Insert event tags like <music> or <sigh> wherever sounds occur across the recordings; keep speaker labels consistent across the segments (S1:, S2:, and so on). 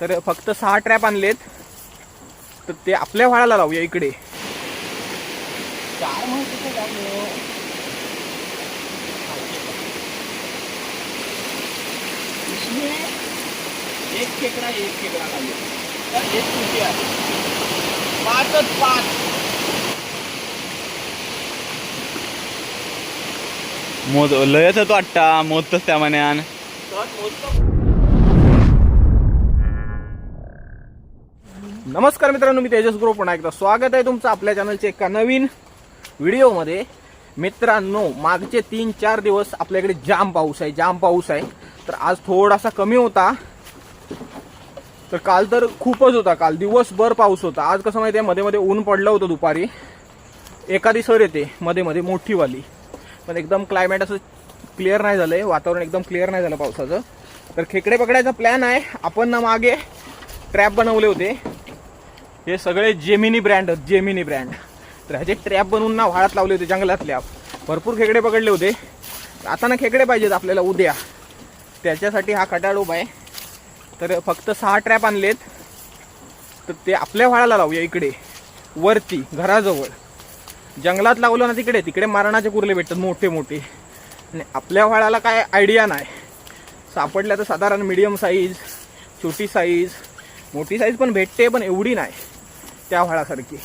S1: तर फक्त सहा ट्रॅप आणलेत. तर ते आपल्या व्हाळाला लावूया इकडे. चार माहिती लावलो एक खेकडा एक खेकडा खाली तर एक तुटी आहे. पाचच पाच.
S2: मोद लयच होतो आट्टा मोदतच त्या मन्यान.
S1: नमस्कार मित्रांनो मी तेजस ग्रुप. पुन्हा एकदा स्वागत आहे तुमचं आपल्या चॅनलच्या एका नवीन व्हिडिओमध्ये मित्रांनो मागचे तीन चार दिवस आपल्याकडे जाम पाऊस आहे जाम पाऊस आहे. तर आज थोडासा कमी होता. तर काल तर खूपच होता काल दिवसभर पाऊस होता. आज कसं माहिती आहे मध्ये मध्ये ऊन पडलं होतं दुपारी. एखादी सर येते मध्ये मध्ये मोठीवाली. पण एकदम क्लायमेट असं क्लिअर नाही झालंय वातावरण एकदम क्लिअर नाही झालं पावसाचं. तर खेकडे पकडायचा प्लॅन आहे आपण ना मागे ट्रॅप बनवले होते. हे सगळे जेमिनी ब्रँड आहेत जेमिनी ब्रँड तर ह्याचे ट्रॅप बनवून ना व्हाळात लावले होते जंगलातल्या भरपूर खेकडे पकडले होते. आता ना खेकडे पाहिजेत आपल्याला उद्या. त्याच्यासाठी हा खटाड उभा आहे. तर फक्त सहा ट्रॅप आणलेत. तर ते आपल्या व्हाळाला लावूया इकडे. वरती घराजवळ. जंगलात लावलं ना तिकडे तिकडे मारणाचे कुर्ले भेटतात मोठे मोठे. आणि आपल्या व्हाळाला काय आयडिया नाही. सापडल्या तर साधारण मिडियम साईज छोटी साईज मोठी साईज पण भेटते पण एवढी नाही. त्या व्हाळासारखी.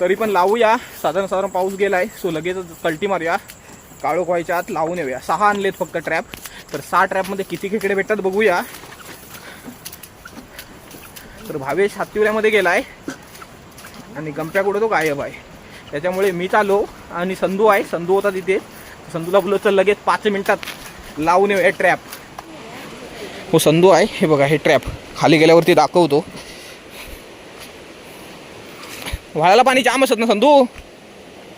S1: तरी पण लावूया. साधारण साधारण पाऊस गेलाय सो लगेच कल्टी मारूया. काळोख व्हायच्या आत लावून येऊया. सहा आणलेत फक्त ट्रॅप तर सहा ट्रॅपमध्ये किती खेकडे भेटतात बघूया. तर भावेश हातिवऱ्यामध्ये गेलाय. आणि गंप्या कुठं तो गायब आहे. त्याच्यामुळे मीच आलो आणि संधू आहे. संधू होता तिथे. संधूला बोललो तर लगेच पाच मिनिटात लावून येऊया ट्रॅप हो संधू आहे. हे बघा हे ट्रॅप खाली गेल्यावरती दाखवतो. व्हाळाला पाणी जाम असत ना संधू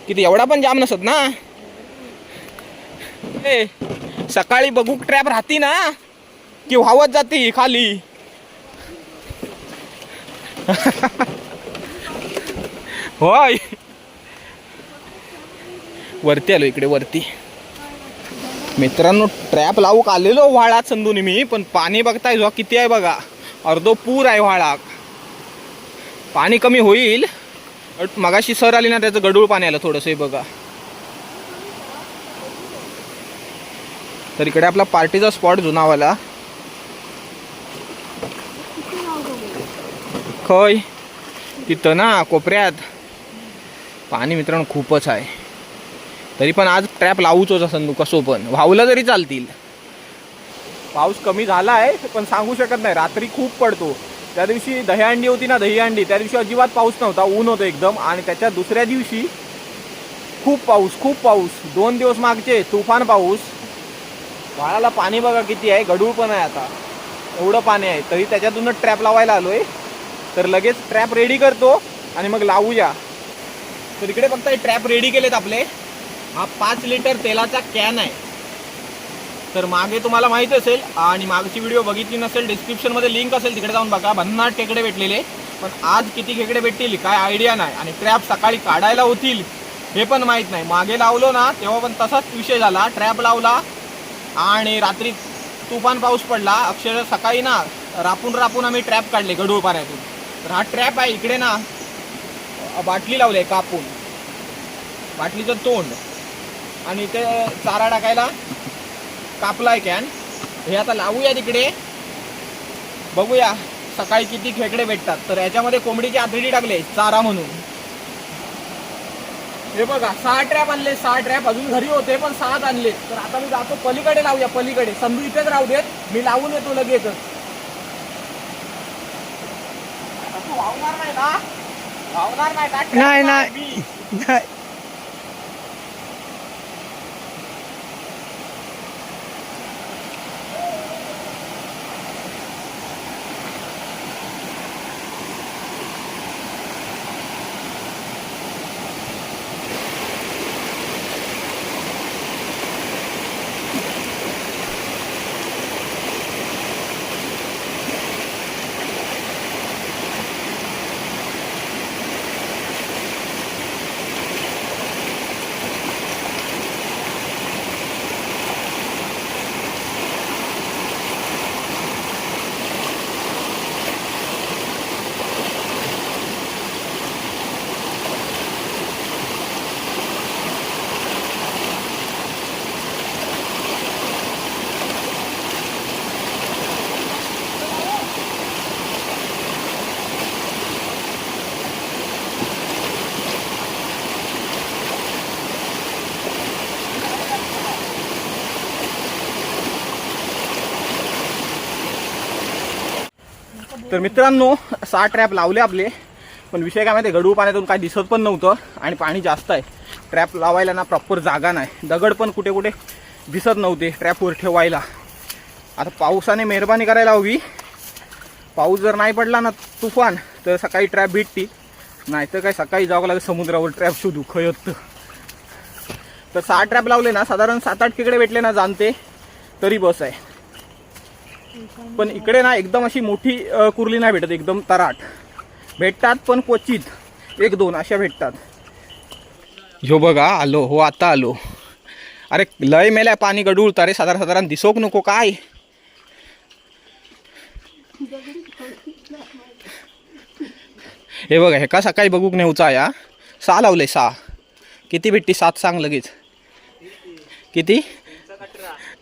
S1: किती एवढा पण जाम नसत ना? ए सकाळी बघू ट्रॅप राहती ना की व्हावत जाती खाली. होय. वरती आलो इकडे वरती. मित्रांनो ट्रॅप लावूक आलेलो व्हाळात संधून मी पण पाणी बघताय जो किती आहे बघा. अर्धो पूर आहे व्हाळाक पाणी कमी होईल. मगाशी सर आली ना त्याचं गडूळ पाणी आलं थोडंसं हे बघा. तर इकडे आपला पार्टीचा स्पॉट जुनावाला. खय तिथं ना कोपऱ्यात. पाणी मित्रांनो खूपच आहे. तरी पण आज ट्रॅप लावूच असं कसो पण. वाहूला जरी चालतील. पाऊस कमी झाला आहे पण सांगू शकत नाही. रात्री खूप पडतो. त्या दिवशी दहीहंडी होती ना दहीहंडी. त्या दिवशी अजिबात पाऊस नव्हता ऊन होतं एकदम. आणि त्याच्या दुसऱ्या दिवशी खूप पाऊस खूप पाऊस. दोन दिवस मागचे तुफान पाऊस. बाळाला पाणी बघा किती आहे गडूळ पण आहे आता. एवढं पाणी आहे. तरी त्याच्यातूनच ट्रॅप लावायला आलोय. तर लगेच ट्रॅप रेडी करतो आणि मग लावूया. तर इकडे फक्त ट्रॅप रेडी केलेत आपले. हा पाच लिटर तेलाचा कॅन आहे. तर मागे तुम्हाला माहीत असेल आणि मागची व्हिडिओ बघितली नसेल डिस्क्रिप्शनमध्ये लिंक असेल तिकडे जाऊन बघा. भन्नाट खेकडे भेटलेले. पण आज किती खेकडे भेटतील काय आयडिया नाही. आणि ट्रॅप सकाळी काढायला होतील हे पण माहीत नाही. मागे लावलो ना तेव्हा पण तसाच विषय झाला. ट्रॅप लावला आणि रात्री तुफान पाऊस पडला. अक्षर सकाळी ना रापून रापून आम्ही ट्रॅप काढले गडूळ पाण्यातून तर हा ट्रॅप आहे इकडे ना बाटली लावली आहे कापून. बाटलीचं तोंड. आणि ते चारा टाकायला कापलाय कॅन हे आता लावूया तिकडे. बघूया सकाळी किती खेकडे भेटतात. तर याच्यामध्ये कोंबडीची आतडी टाकले चारा म्हणून. हे बघा सहा ट्रॅप आणले सहा ट्रॅप अजून घरी होते पण सहाच आणले. तर आता मी जातो पलीकडे लावूया पलीकडे. संधू इथेच राहू देत. मी लावून येतो लगेचच. आता तू वावणार नाही ना? वावणार? नाही, तर मित्रांनो सहा ट्रॅप लावले आपले. पण विषय काय माहिती आहे, गडू पाण्यातून काय दिसत पण नव्हतं आणि पाणी जास्त आहे. ट्रॅप लावायला ना प्रॉपर जागा नाही. दगड पण कुठे कुठे दिसत नव्हते ट्रॅपवर ठेवायला. आता पावसाने मेहरबानी करायला हवी. पाऊस जर नाही पडला ना तुफान तर सकाळी ट्रॅप भेटतील नाही तर काय सकाळी जावं लागेल समुद्रावर ट्रॅप शोधू खयत तर सहा ट्रॅप लावले ना साधारण सात आठ तिकडे भेटले ना जाणते तरी बस आहे. पण इकडे ना एकदम अशी मोठी कुर्ली नाही भेटत एकदम तराट. भेटतात पण क्वचित एक दोन अशा भेटतात. ह्यो बघा आलो हो आता आलो. अरे लय मेल्या पाणी गडूळता रे साधारण साधारण दिसोक नको काय? हे बघा हे का सकाळी बघूक नेऊचा या? सहा लावले सहा. किती भेटती? सात सांग लगेच. किती?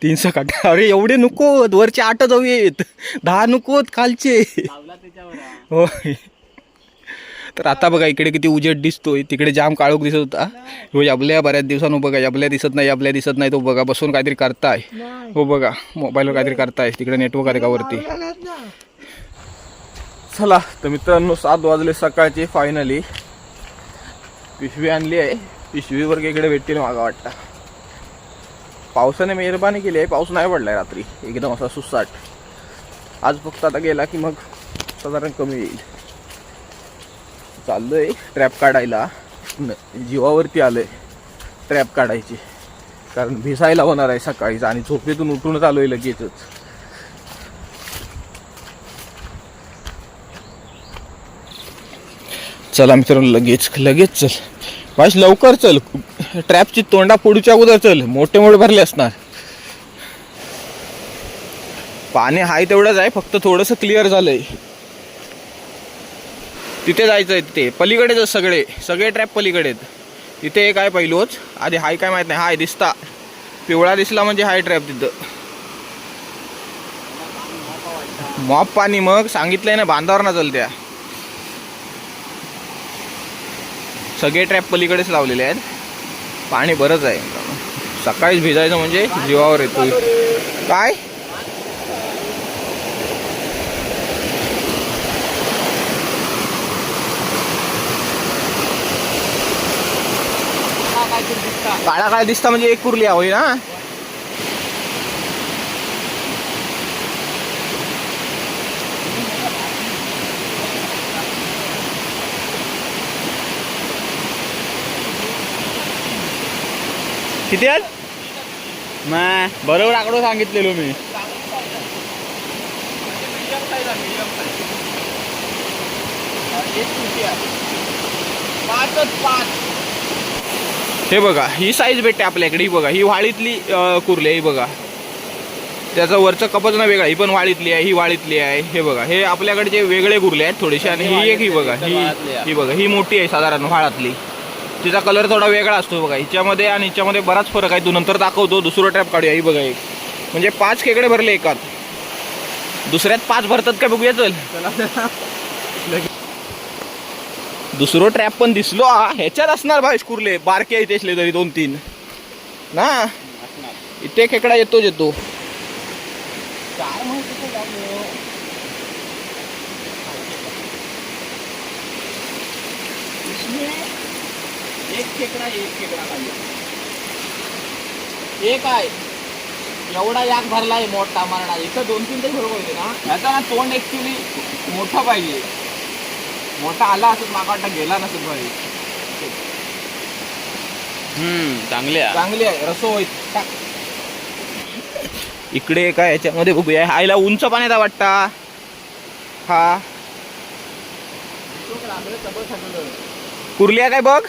S1: तीनशे काट <laughs> अरे एवढे नकोत वरचे आठ जाऊ येत. दहा नकोत खालचे. होय. तर आता बघा इकडे किती उजेड दिसतोय. तिकडे जाम काळोख दिसत होता. हो याबल्या बऱ्याच दिवसांनो बघा याबल्या दिसत नाही याबल्या दिसत नाही तो बघा बसून काहीतरी करताय. हो बघा मोबाईलवर काहीतरी करताय. तिकडे नेटवर्क आहे का वरती? चला तर मित्रांनो सात वाजले सकाळचे फायनली पिशवी आणली आहे. पिशवीवर इकडे भेटतील मागा वाटतं. पावसाने मेहरबानी केली आहे. पाऊस नाही पडलाय रात्री. एकदम असा सुसाट. आज फक्त आता गेला की मग साधारण कमी येईल. चाललोय ट्रॅप काढायला. जीवावरती आलोय. ट्रॅप काढायची. कारण भिसायला होणार आहे सकाळीच आणि झोपेतून उठूनच आलोय लगेचच. चला मित्रांनो लगेच लगेच चल. बाश लवकर चल. ट्रॅपची तोंडा फोडूच्या अगोदर चल मोठे मोठे भरले असणार. पाणी हाय तेवढंच आहे फक्त थोडंसं क्लिअर झालंय. तिथे जायचं आहे तिथे. पलीकडेच सगळे. सगळे ट्रॅप पलीकडे आहेत तिथे एक आहे पहिलोच. आधी हाय काय माहीत नाही. हाय दिसता. पिवळा दिसला म्हणजे हाय ट्रॅप तिथं. मॉप पाणी मग सांगितलंय ना बांधावर ना चलत्या. सगळे ट्रॅप पलीकडेच लावलेले आहेत. पाणी बरंच आहे. सकाळीच भिजायचं म्हणजे जीवावर येतो. काय? काळा काळा दिसता म्हणजे एक कुर्ली होई ना?
S2: किती आहेत? नाही बरोबर आकडो सांगितलेलो मी.
S1: हे बघा ही साईज भेटते आपल्याकडे ही बघा ही वाळीतली अं, कुर्ली आहे बघा. त्याचं वरचं कपच ना वेगळा ही पण वाळीतली आहे ही वाळीतली आहे हे बघा. हे आपल्याकडे जे वेगळे कुर्ले आहेत थोडेसे आणि ही एक ही बघा ही ही बघा ही मोठी आहे साधारण वाळातली. तिचा कलर थोडा वेगळा असतो बघा. हिच्यामध्ये आणि हिच्यामध्ये बराच फरक आहे. तू नंतर दाखवतो दुसरं ट्रॅप काढूया. ही बघा एक. म्हणजे पाच खेकडे भरले एकात. दुसऱ्यात पाच भरतात का बघूया चल. दुसरं ट्रॅप पण दिसलो हा. ह्याच्यात असणार भावेश कुर्ले. बारके इथे असले तरी दोन तीन. ना? इथे खेकडा येतोच येतो. काय माहिती ते जागो. इसमें एक खेकडा एक खेकडा खाली एक आहे एवढा याक भरलाय मोठा मरणा इथं दोन तीन तरी बरोबर होते ना? ह्याचा ना तोंड ऍक्च्युली मोठा पाहिजे. मोठा आला असत मागा वाटतं गेला नसत भाई
S2: हम्म चांगले आहे.
S1: चांगली आहे. रसो इकडे काय याच्यामध्ये बघूया. आईला उंच पाण्याचा वाटता. हा. कुर्लिया काय बघ?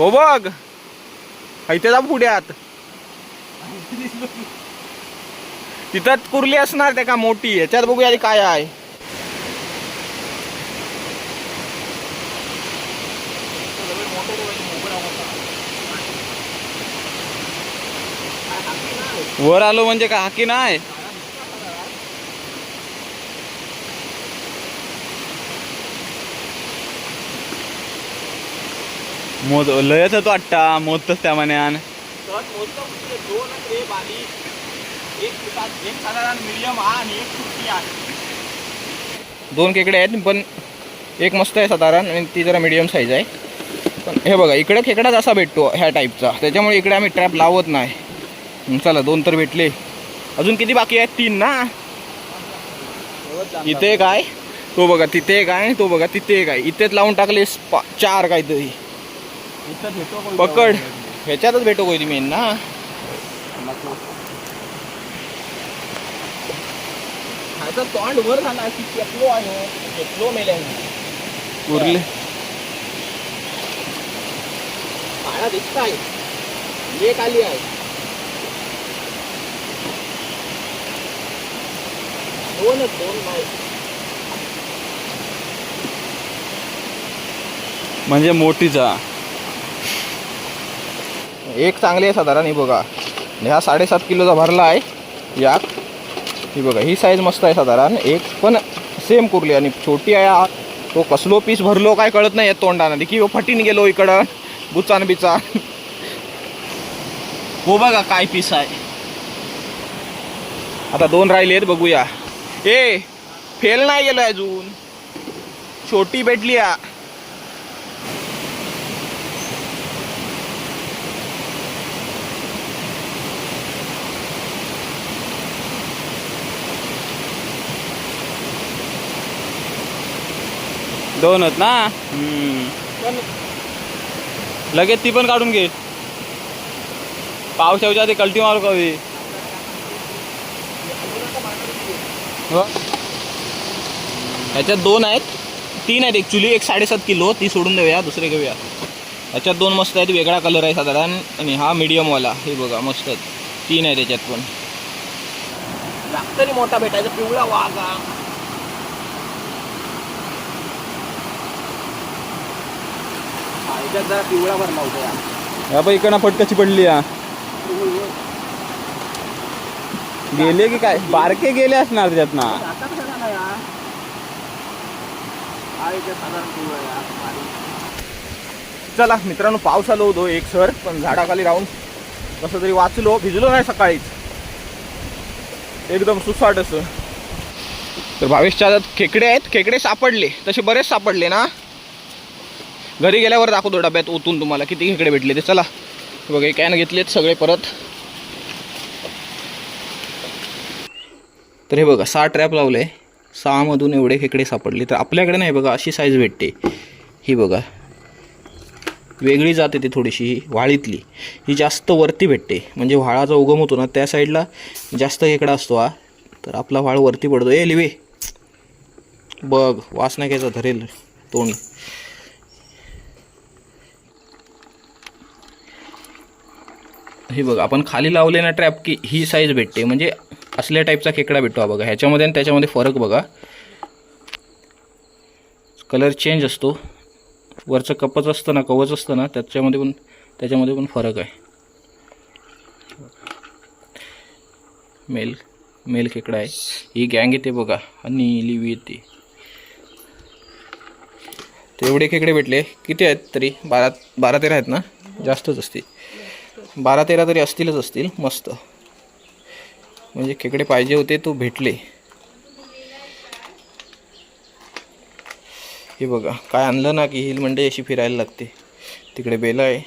S1: हो बघ. इथे जा पुढ्यात. तिथं कुर्ली असणार त्या का मोठी? याच्यात बघूया आधी काय आहे.
S2: वर आलो म्हणजे का हाकी नाही? मोज लयच होतो आट्टा मोजतच त्या
S1: मोजतो म्हणजे दोन ट्रे बारीक एक फुटात एक साधारण मिडियम हा आणि एक फुटकी आहे. दोन खेकडे आहेत पण एक मस्त आहे साधारण आणि ती जरा मिडियम साईज आहे. पण हे बघा इकडे खेकडाच असा भेटतो ह्या टाईपचा त्याच्यामुळे इकडे आम्ही ट्रॅप लावत नाही. हं, चला दोन तर भेटले. अजून किती बाकी आहेत? तीन ना? इथे आहे. तो बघा तिथे एक आहे तो बघा तिथे एक आहे. इथेच लावून टाकले चार काहीतरी. पकड. ह्याच्यातच भेटो कोई मेन ना? ह्याचा तोंड वर झाला की आहे. उरले. काळा दिसत आहे एक आली आहे. दोनच दोन नाही
S2: म्हणजे मोठीचा
S1: एक चांगली आहे साधारण ही बघा. आणि हा साडेसात किलोचा भरला आहे याक ही बघा ही साईज मस्त आहे साधारण. एक पण सेम कुरली आणि छोटी आहे. तो कसलो पीस भरलो काय कळत नाही आहे तोंडानं की फटीन गेलो इकडं बुचान बिचा हो बघा काय पीस आहे. आता दोन राहिले आहेत बघूया. ए फेल नाही गेलो अजून. छोटी भेटली आ
S2: दोनच ना?
S1: पण
S2: लगेच ती पण काढून घे. पाऊस येऊच्या आधी कल्टी मारू कवी
S1: ह्याच्यात दोन आहेत. तीन आहेत ॲक्च्युली एक साडेसात किलो ती सोडून देऊया दुसरे घेऊया. ह्याच्यात दोन मस्त आहेत वेगळा कलर आहे साधारण. आणि हा मीडियमवाला हे बघा मस्त आहेत. तीन आहे त्याच्यात पण. मोठा भेटायचा. पिवळा वाघा. जरा पिवळा भरला होता या.
S2: या बाई इकडनं फटकाची पडली या गेले की काय बारके गेले असणार त्याच्यात ना
S1: आता कसं झाला या? हा याच्यात साधारण पिवळा आहे या. भारी. चला मित्रांनो पाऊस आलो होतो एक सर पण झाडाखाली राहून कसं तरी वाचलो भिजलो नाही सकाळीच एकदम सुसाट असं तर भावेशच्या हातात खेकडे आहेत खेकडे सापडले तसे बरेच सापडले ना घरी गेल्यावर दाखवतो डब्यात ओतून तुम्हाला किती खेकडे भेटले ते. चला. बघा कॅन घेतलेत सगळे परत. तर हे बघा सहा ट्रॅप लावले. सहामधून एवढे खेकडे सापडले. तर आपल्याकडे नाही बघा अशी साईज भेटते. ही बघा. वेगळी जाते ती थोडीशी व्हाळीतली ही जास्त वरती भेटते. म्हणजे व्हाळाचा उगम होतो ना त्या साईडला जास्त खेकडा असतो हा. तर आपला व्हाळ वरती पडतो. ए लिवे. बघ वास नाही घ्यायचा धरेल तोंड. हे बघा आपण खाली लावले ना ट्रॅप की ही साईज भेटते. म्हणजे असल्या टाईपचा खेकडा भेटतो हा बघा. ह्याच्यामध्ये आणि त्याच्यामध्ये फरक बघा. कलर चेंज असतो. वरचं कपच असतं ना कवच असतं ना त्याच्यामध्ये पण त्याच्यामध्ये पण फरक आहे. मेल मेल खेकडा आहे. ही गँग येते बघा. आणि लिवी येते. तेवढे खेकडे भेटले. किती आहेत तरी? बारा बारा तेरा आहेत ना? जास्तच असते बारा तेरा तरी असतीलच असतील. मस्त. म्हणजे खेकडे पाहिजे होते तो भेटले. हे बघा काय आणलं ना की हिल म्हणजे अशी फिरायला लागते. तिकडे बेला आहे.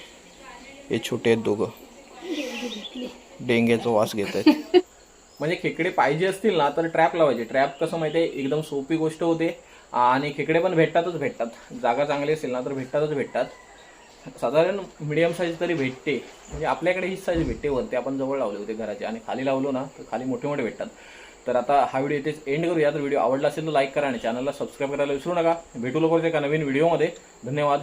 S1: हे छोटे आहेत दोघं. डेंग्याचा वास घेत आहेत. <laughs> म्हणजे खेकडे पाहिजे असतील ना तर ट्रॅप लावायचे. ट्रॅप कसं माहिती आहे? एकदम सोपी गोष्ट होते. आणि खेकडे पण भेटतातच भेटतात. जागा चांगली असेल ना तर भेटतातच भेटतात. साधारण मिडियम साईज तरी भेटते. म्हणजे आपल्याकडे ही साईज भेटते वरती. आपण जवळ लावले होते घराचे. आणि खाली लावलो ना तर खाली मोठे मोठे भेटतात. तर आता हा व्हिडिओ इथेच एंड करूया. तर व्हिडिओ आवडला असेल तर लाईक करा आणि चॅनलला सबस्क्राईब करायला विसरू नका. भेटू लवकरच एका नवीन व्हिडिओमध्ये धन्यवाद.